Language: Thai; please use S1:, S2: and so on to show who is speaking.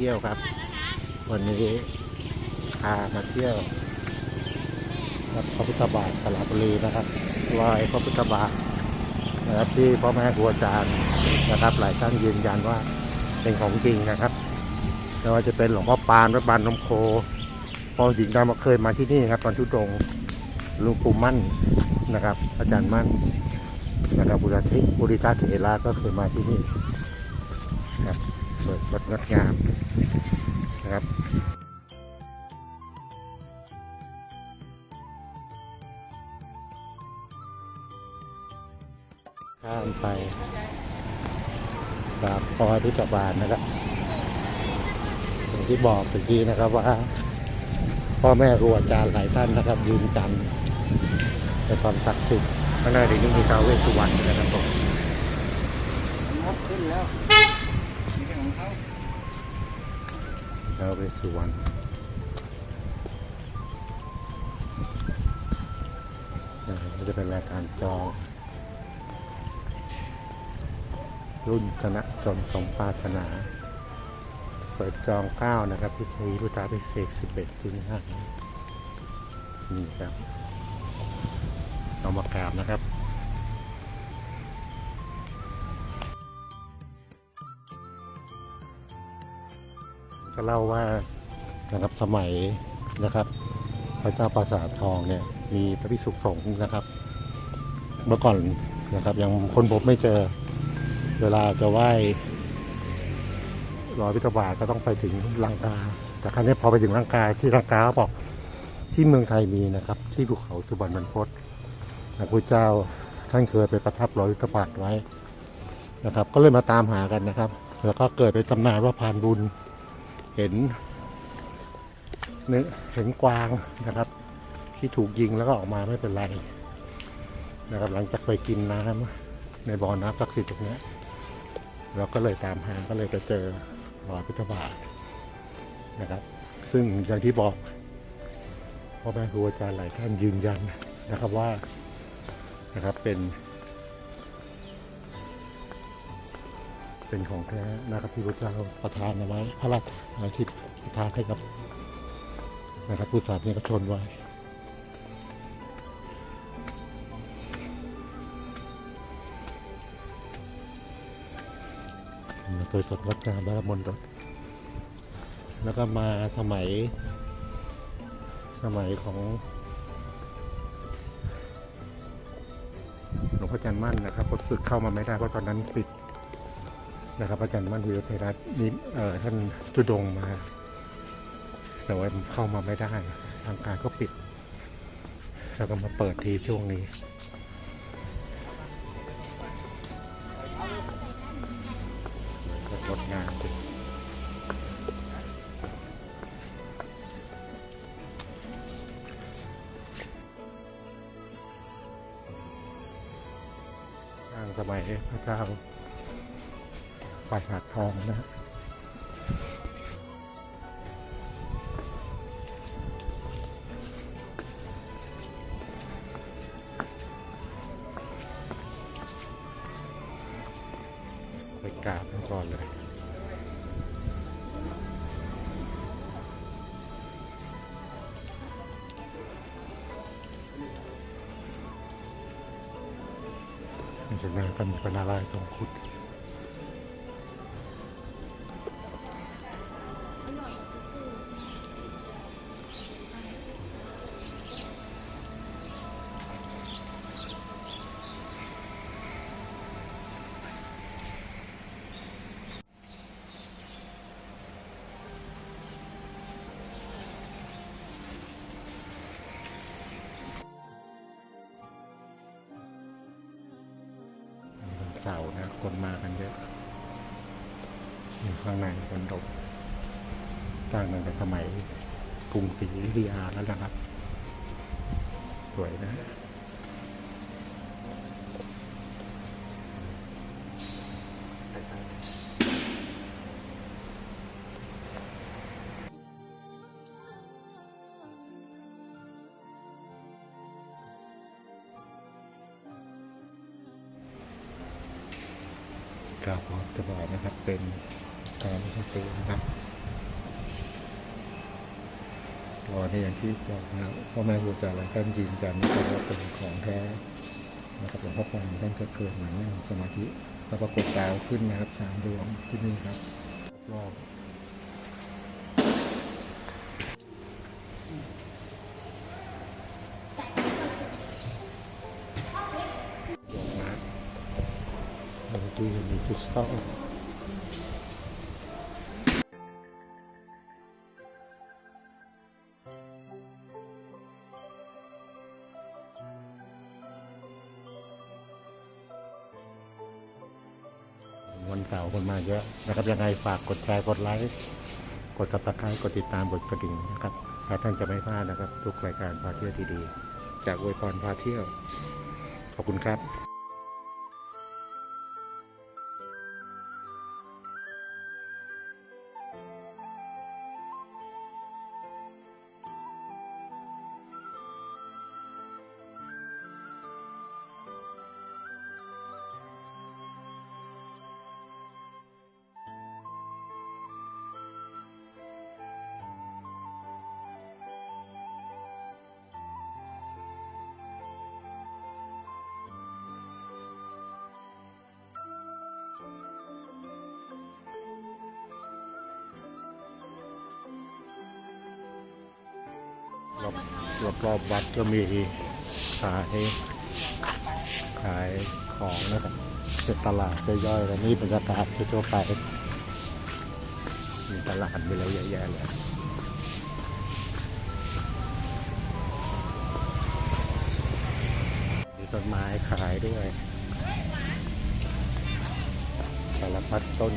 S1: ที่ยวครับ วันนี้พามาเที่ยววัดพระพุทธบาทสระบุรีนะครับรอยพระพุทธบาทนะครับที่พ่อแม่ครูอาจารย์นะครับ หลายท่านยืนยันว่าเป็นของจริงนะครับไม่ว่าจะเป็นหลวงพ่อปานวัดบานนมโคพ่อหญิงดำเคยมาที่นี่ครับตอนทุดงหลุงปู่มั่นนะครับ อาจารย์มั่นนะครับบุรธิบุริธาเถระก็เคยมาที่นี่นะครับ สดงดงามนะครับข้ามไปกราบพอพิจบาลนะครับอย่างที่บอกตะกี้นะครับว่า พ่อแม่ครูอาจารย์หลายท่านนะครับ ยืนยันในความศักดิ์สิทธิ์ข้างหน้าเดี๋ยวนี้มีทาวเวสสุวรรณนะครับผม
S2: ขึ้นแล้วนี่เป็นของเขา
S1: ท้าวเวสสุวรรณนะครับก็จะเป็นรายการจอง รุ่นชนะจนสมปรารถนา เปิดจองเก้านะครับพิธีพุทธาพิเศษสิบเอ็ดถึงห้านี่ครับเรามากราบนะครับ ก็เล่าว่านะครับสมัยนะครับ พระเจ้าปราสาททองเนี่ยมีพระภิกษุสงฆ์นะครับ เมื่อก่อนนะครับ ยังคนพบไม่เจอเวลาจะไหว้รอยพิธบาทก็ต้องไปถึงลังกาแต่ครั้งนี้พอไปถึงลังกาที่ลังกาบอกที่เมืองไทยมีนะครับ ที่ภูเขาสุบรรณบรรพตพระพุทธเจ้าท่านเคยไปประทับรอยพิธบาทไว้นะครับ ก็เลยมาตามหากันนะครับ แล้วก็เกิดเป็นตำนานว่าพานบุญ ห็นเนื้อเห็นกวางนะครับ ที่ถูกยิงแล้วก็ออกมาไม่เป็นไรนะครับ หลังจากไปกินน้ำในบ่อน้ำศักดิ์สิทธิ์ตรงนี้เราก็เลยตามหาก็เลยไปเจอรอยพุทธบาทนะครับ ซึ่งอย่างที่บอกพ่อแม่ครูอาจารย์หลายท่านยืนยันนะครับว่านะครับเป็น เป็นของแท้นะครับที่พระเจ้าประทานเอาไว้พระราชอาทิตประทานให้กับนะครับผู้สาธารนิกชนไว้สวยสดงดงามแล้วก็มนรถแล้วก็มาสมัย สมัยของหลวงพ่อจันมั่นนะครับก็ฝึกเข้ามาไม่ได้เพราะตอนนั้นปิด นะครับอาจารย์มั่นวิโรเทรัตนี่เอ่อท่านจุดงมา แต่ว่าเข้ามาไม่ได้ทางการก็ปิด แล้วก็มาเปิดทีช่วงนี้ก็งดงามจริงางสมัยพระเจ้า ปราสาททองนะฮะไปกราบก่อนเลยในจากนั้นก็มีพระนารายณ์ทรงคุด ข้างในคนดกสร้างตั้งแต่สมัยกรุงศรีอยุธยาแล้วนะครับ สวยนะกราบขอบจะบอกนะครับเป็น การไม่ใช่ตัวนะครับก็ที่อย่างที่บอกนะครับพ่อแม่ครูอาจารย์หลายท่านยืนยันนะครับว่าเป็นของแท้นะครับหลวงพ่อคงท่านก็เกิดมานั่งสมาธิแล้วปรากฏดาวขึ้นนะครับสามดวงที่นี่ครับรอบดวงนะบางทีมีคริสตัล วันเสาร์คนมาเยอะนะครับยังไงฝากกดแชร์กดไลค์กดติดตามกดติดตามกดกระดิ่งนะครับถ้าท่านจะไม่พลาดนะครับ ทุกรายการพาเที่ยวดีๆจากอวยพรพาเที่ยว ขอบคุณครับ รอบรอบรอบวัดก็มีขายขายของนะครับเป็นตลาดย่อยๆแล้วนี่บรรยากาศทั่วๆไปมีตลาดไปแล้วเยอะแยะเลยมีต้นไม้ขายด้วยสารพัดต้น